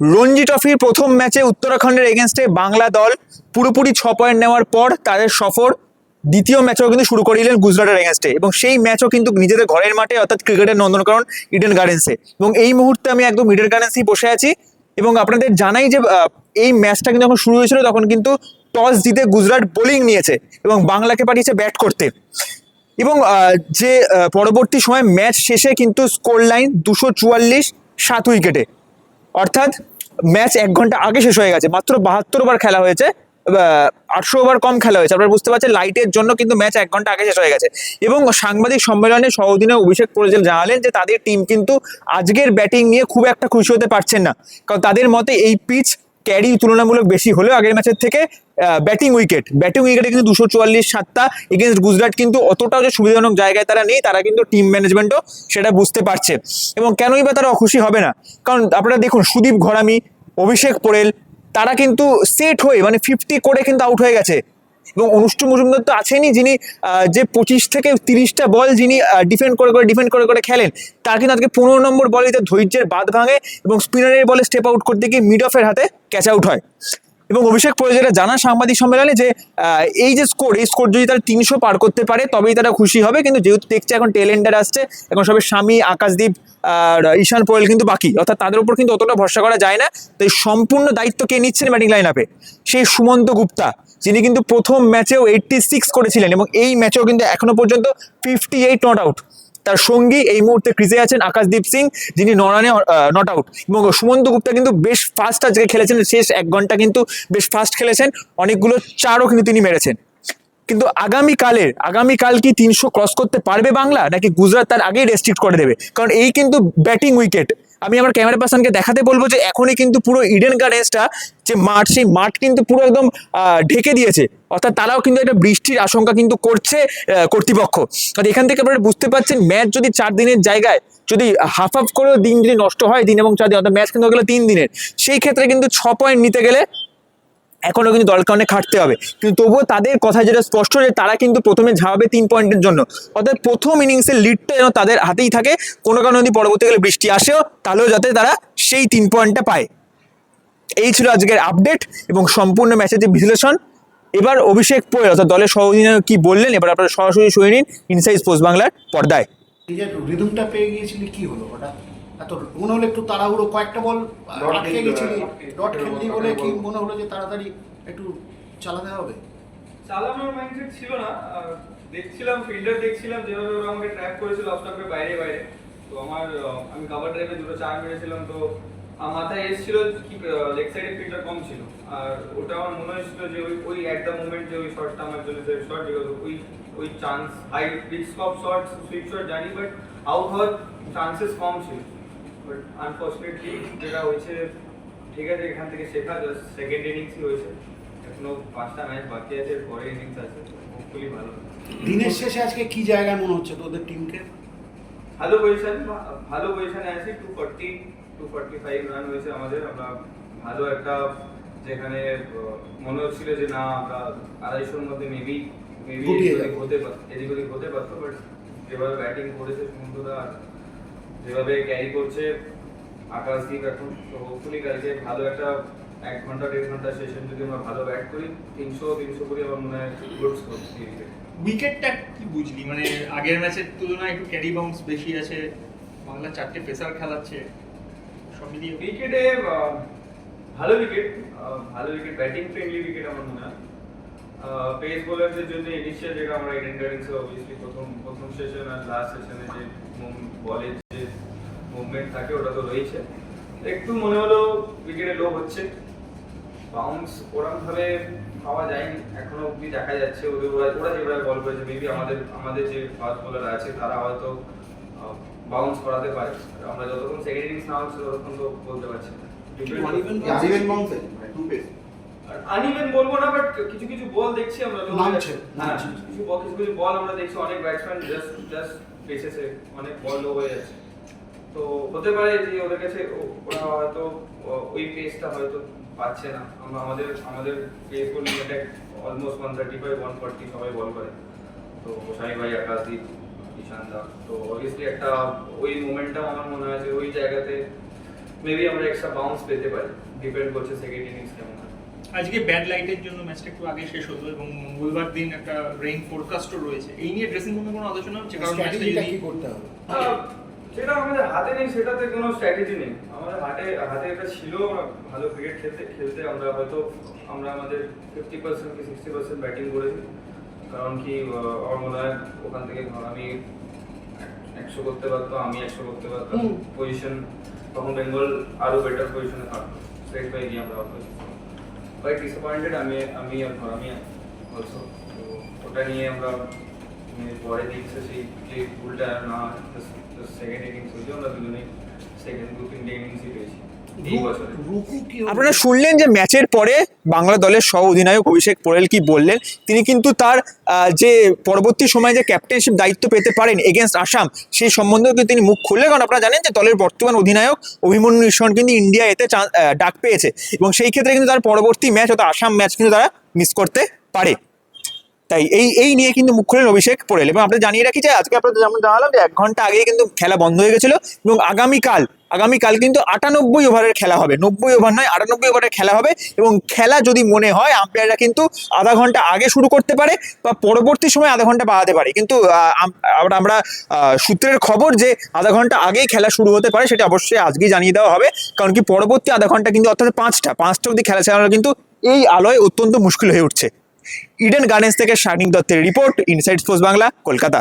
রঞ্জি ট্রফির প্রথম ম্যাচে উত্তরাখণ্ডের এগেনস্টে বাংলা দল পুরোপুরি ছ পয়েন্ট নেওয়ার পর তাদের সফর দ্বিতীয় ম্যাচও কিন্তু শুরু করে দিলেন গুজরাটের এগেনস্টে এবং সেই ম্যাচও কিন্তু নিজেদের ঘরের মাঠে, অর্থাৎ ক্রিকেটের নন্দনকরণ ইডেন গার্ডেন্সে। এবং এই মুহূর্তে আমি একদম ইডেন গার্ডেন্সেই বসে আছি এবং আপনাদের জানাই যে এই ম্যাচটা কিন্তু যখন শুরু হয়েছিল তখন কিন্তু টস জিতে গুজরাট বোলিং নিয়েছে এবং বাংলাকে পাঠিয়েছে ব্যাট করতে। এবং যে পরবর্তী সময় ম্যাচ শেষে কিন্তু স্কোর লাইন দুশো চুয়াল্লিশ সাত উইকেটে। অর্থাৎ ম্যাচ এক ঘণ্টা আগে শেষ হয়ে গেছে, মাত্র বাহাত্তর ওভার খেলা হয়েছে আটশো ওভার কম খেলা হয়েছে। আপনারা বুঝতে পারছেন লাইটের জন্য কিন্তু ম্যাচ এক ঘণ্টা আগে শেষ হয়ে গেছে। এবং সাংবাদিক সম্মেলনে সহদিনে অভিষেক পরিচাল জানালেন যে তাদের টিম কিন্তু আজকের ব্যাটিং নিয়ে খুব একটা খুশি হতে পারছেন না। কারণ তাদের মতে এই পিচ ক্যারি তুলনামূলক বেশি হলেও আগের ম্যাচের থেকে ব্যাটিং উইকেট ব্যাটিং উইকেটে কিন্তু দুশো চুয়াল্লিশ সাতটা এগেনস্ট গুজরাট কিন্তু অতটাও যে সুবিধাজনক জায়গায় তারা নেই, তারা কিন্তু টিম ম্যানেজমেন্টও সেটা বুঝতে পারছে। এবং কেনই বা তারা খুশি হবে না? কারণ আপনারা দেখুন, সুদীপ ঘরামি, অভিষেক পোরেল, তারা কিন্তু সেট হয়ে মানে ফিফটি করে কিন্তু আউট হয়ে গেছে। এবং অনুষ্ঠ মজুমদার তো আছেনই যিনি যে পঁচিশ থেকে তিরিশটা বল যিনি ডিফেন্ড করে করে ডিফেন্ড করে করে খেলেন, তার কিন্তু আজকে পনেরো নম্বর বলে তার ধৈর্যের বাদ ভাঙে এবং স্পিনারের বলে স্টেপ আউট করতে গিয়ে মিড অফের হাতে ক্যাচ আউট হয়। এবং অভিষেক পরে যেটা জানা সাংবাদিক সম্মেলনে যে এই যে স্কোর এই স্কোর যদি তারা তিনশো পার করতে পারে, তবেই তারা খুশি হবে, কিন্তু যেহেতু দেখছে এখন টেল এন্ডার আসছে, এখন সবে স্বামী, আকাশদীপ আর ঈশান পোয়েল কিন্তু বাকি, অর্থাৎ তাদের উপর কিন্তু অতটা ভরসা করা যায় না, তাই সম্পূর্ণ দায়িত্ব কে নিচ্ছেন ব্যাটিং লাইন আপে সেই সুমন্ত গুপ্তা। যিনি কিন্তু প্রথম ম্যাচেও এইটটি সিক্স করেছিলেন এবং এই ম্যাচেও কিন্তু এখনও পর্যন্ত ফিফটি এইট নট আউট তার সঙ্গী এই মুহূর্তে ক্রিজে আছেন আকাশদীপ সিং, যিনি নরানে নট আউট এবং সুমন্ত গুপ্তা কিন্তু বেশ ফাস্ট আজকে খেলেছেন, শেষ এক ঘণ্টা কিন্তু বেশ ফাস্ট খেলেছেন। অনেকগুলো চারও কিন্তু তিনি মেরেছেন। কিন্তু আগামীকালের, আগামীকাল কি তিনশো ক্রস করতে পারবে বাংলা? নাকি গুজরাট তার আগেই রেস্ট্রিক্ট করে দেবে? কারণ এই কিন্তু ব্যাটিং উইকেট আমি আমার ক্যামেরা পার্সনকে দেখাতে বলব যে এখনই কিন্তু পুরো ইডেন গার্ডেন্সটা যে মাঠ, সেই মাঠ কিন্তু পুরো একদম ঢেকে দিয়েছে। অর্থাৎ তারাও কিন্তু একটা বৃষ্টির আশঙ্কা কিন্তু করছে কর্তৃপক্ষ। কারণ এখান থেকে আপনারা বুঝতে পারছেন ম্যাচ যদি চার দিনের জায়গায়, যদি হাফ হাফ করেও দিন যদি নষ্ট হয় দিন এবং চার দিন, অর্থাৎ ম্যাচ কিন্তু গেলো তিন দিনের, সেই ক্ষেত্রে কিন্তু ছ পয়েন্ট নিতে গেলে এখনও কিন্তু দলকে অনেক খাটতে হবে। কিন্তু তবুও তাদের কথা যেটা স্পষ্ট যে তারা কিন্তু প্রথমে ঝাঁপাবে তিন পয়েন্টের জন্য। অর্থাৎ প্রথম ইনিংসের লিডটা যেন তাদের হাতেই থাকে, কোনো কারণে যদি পরবর্তীকালে বৃষ্টি আসেও, তাহলেও যাতে তারা সেই তিন পয়েন্টটা পায়। এই ছিল আজকের আপডেট এবং সম্পূর্ণ ম্যাচের যে বিশ্লেষণ। এবার অভিষেক পোয়েল, অর্থাৎ দলের সহযোগী কি বললেন? এবার আপনারা সরাসরি শুনে নিন ইনসাইড স্পোর্টস বাংলার পর্দায়। পেয়ে কি হলো এত মনে হলো একটু তাড়াহুড়ো কয়েকটা বল আটকে গেছিলি। ডট খেললি বলে কি মনে হলো যে তাড়াতাড়ি একটু চালাতে হবে? চালানোর মাইন্ডসেট ছিল না। দেখছিলাম ফিল্ডার দেখছিলাম যেভাবে ওরা আমাকে ট্র্যাক করেছিল অফ বাইরে বাইরে। তো আমার আমি কভার ড্রাইভে দুটো চার মেরেছিলাম তো আমার মাথায় এসেছিল কি লেগ সাইডে ফিল্ডার কম ছিল। আর ওটা আমার মনে হয়েছিল যে ওই ওই অ্যাট দ্য মুভমেন্ট যে ওই শটটা আমার জন্য সেফ শট বিকজ ওই ওই chance high risk of shot sweep shot জানি বাট আউট হওয়ার চান্সেস কম ছিল। বাট আনফর্চুনেটলি যেটা হয়েছে ঠিক আছে এখান থেকে শেখা জাস্ট সেকেন্ড ইনিংসই হয়েছে। এখনও পাঁচটা ম্যাচ বাকি আছে পরে ইনিংস আছে হোপফুলি ভালো দিনের শেষে আজকে কি জায়গায় মনে হচ্ছে তোদের টিমকে ভালো পজিশন ভালো পজিশনে আছি two forty two forty five run হয়েছে আমাদের। আমরা ভালো একটা যেখানে মনে হচ্ছিল যে না আমরা আড়াইশোর মধ্যে মেবি মেবি হতে পারত এদিক ওদিক হতে পারতো বাট যেভাবে ব্যাটিং করেছে সুমন্তদা আর যেভাবে ক্যারি করছে আকাশদীপ এখন হোপফুলি কালকে ভালো একটা এক ঘণ্টা দেড় ঘণ্টা সেশন যদি আমরা ভালো ব্যাট করি তিনশো তিনশো করি আমার মনে হয় গুড স্কোর উইকেটটা কি বুঝলি? মানে আগের ম্যাচের তুলনায় একটু ক্যারি বাউন্স বেশি আছে বাংলা চারটে পেসার খেলাচ্ছে সব মিলিয়ে। উইকেটে ভালো উইকেট ভালো উইকেট ব্যাটিং ফ্রেন্ডলি উইকেট আমার মনে হয়। পেস বোলারদের জন্য ইনিশিয়াল যেটা আমরা ইডেন গার্ডেন্সে অবভিয়াসলি প্রথম প্রথম সেশন আর লাস্ট সেশনে যে বলের যে মুভমেন্ট থাকে ওটা তো রয়েছে। একটু মনে হলো উইকেটে লো হচ্ছে। বাউন্স ওরকম ভাবে পাওয়া যায়নি এখনও অব্দি দেখা যাচ্ছে। ওদের ওরা ওরা যেভাবে বল করেছে মেবি আমাদের আমাদের যে ফাস্ট বোলার আছে তারা হয়তো বাউন্স করাতে পারে। আমরা যতক্ষণ সেকেন্ড ইনিংস না হচ্ছে ততক্ষণ তো বলতে পারছি না। আজীবন বাউন্সে টু পেস আনইভেন বলব না বাট কিছু কিছু বল দেখছি আমরা নামছে, যাচ্ছে। নামছে। কিছু বল কিছু কিছু বল আমরা দেখছি অনেক ব্যাটসম্যান জাস্ট জাস্ট বেসেসে অনেক বল লো হয়ে যাচ্ছে। তো হতে পারে যে ওদের কাছে ওরা হয়তো ওই পেসটা হয়তো পাচ্ছে না। আমরা আমাদের আমাদের pace bowl limited almost one thirty five one forty সবাই বল করে। তো সাই ভাই আকাশদীপ ঈশান দা তো অবভিয়াসলি একটা ওই মোমেন্টাম আমার মনে হয় যে ওই জায়গাতে মেবি আমরা এক্সট্রা বাউন্স পেতে পারি। ডিপেন্ড করছে সেকেন্ড ইনিংস কেমন আজকে ব্যাড লাইটের জন্য ম্যাচটা একটু আগে শেষ হলো এবং মঙ্গলবার দিন একটা রেইন ফোরকাস্টও রয়েছে। এই নিয়ে ড্রেসিং রুমে কোনো আলোচনা হচ্ছে? কারণ ম্যাচটা যদি কি করতে হবে? সেটা হাতে নেই সেটাতে কোনো স্ট্র্যাটেজি নেই। আমাদের হাতে হাতে এটা ছিল ভালো ক্রিকেট খেলতে খেলতে আমরা হয়তো আমরা আমাদের ফিফটি পার্সেন্ট কি সিক্সটি পার্সেন্ট ব্যাটিং করেছি। কারণ কি আমার মনে হয় ওখান থেকে আমি একশো করতে পারতাম আমি একশো করতে পারতাম। পজিশন তখন বেঙ্গল আরও বেটার পজিশনে থাকতো। স্ট্রেট বাই গিয়ে আমরা বাই ডিসঅ্যাপয়েন্টেড আমি আমি আর আমি অলসো তো ওটা নিয়ে আমরা পরে দেখছে সেই যে ভুলটা না সেকেন্ড ইনিংস হয়েছে আমরা দুজনেই সেকেন্ড দু তিনটে ইনিংসই পেয়েছি আপনারা শুনলেন যে ম্যাচের পরে বাংলা দলের সহ অধিনায়ক অভিষেক পোরেল কি বললেন? তিনি কিন্তু তার যে পরবর্তী সময়ে যে ক্যাপ্টেনশিপ দায়িত্ব পেতে পারেন এগেনস্ট আসাম সেই সম্বন্ধেও কিন্তু তিনি মুখ খুললেন। কারণ আপনারা জানেন যে দলের বর্তমান অধিনায়ক অভিমন্যু নিঃসরণ কিন্তু ইন্ডিয়া এতে ডাক পেয়েছে। এবং সেই ক্ষেত্রে কিন্তু তার পরবর্তী ম্যাচ অর্থাৎ আসাম ম্যাচ কিন্তু তারা মিস করতে পারে। তাই এই এই নিয়ে কিন্তু মুখ খুললেন অভিষেক পোরেল এবং আপনাদের জানিয়ে রাখি যে আজকে আপনাদের যেমন জানালাম যে এক ঘণ্টা আগেই কিন্তু খেলা বন্ধ হয়ে গেছিল এবং আগামীকাল আগামীকাল কিন্তু আটানব্বই ওভারের খেলা হবে। নব্বই ওভার নয়, আটানব্বই ওভারের খেলা হবে এবং খেলা যদি মনে হয় আম্পায়াররা কিন্তু আধা ঘণ্টা আগে শুরু করতে পারে বা পরবর্তী সময় আধা ঘণ্টা বাড়াতে পারে। কিন্তু আমরা আমরা সূত্রের খবর যে আধা ঘণ্টা আগেই খেলা শুরু হতে পারে সেটা অবশ্যই আজকেই জানিয়ে দেওয়া হবে। কারণ কি পরবর্তী আধা ঘণ্টা কিন্তু অর্থাৎ পাঁচটা পাঁচটা অবধি খেলা চালানো কিন্তু এই আলোয় অত্যন্ত মুশকিল হয়ে উঠছে। ইডেন গার্ডেন্স থেকে শার্নিক দত্তের report inside sports Bangla Kolkata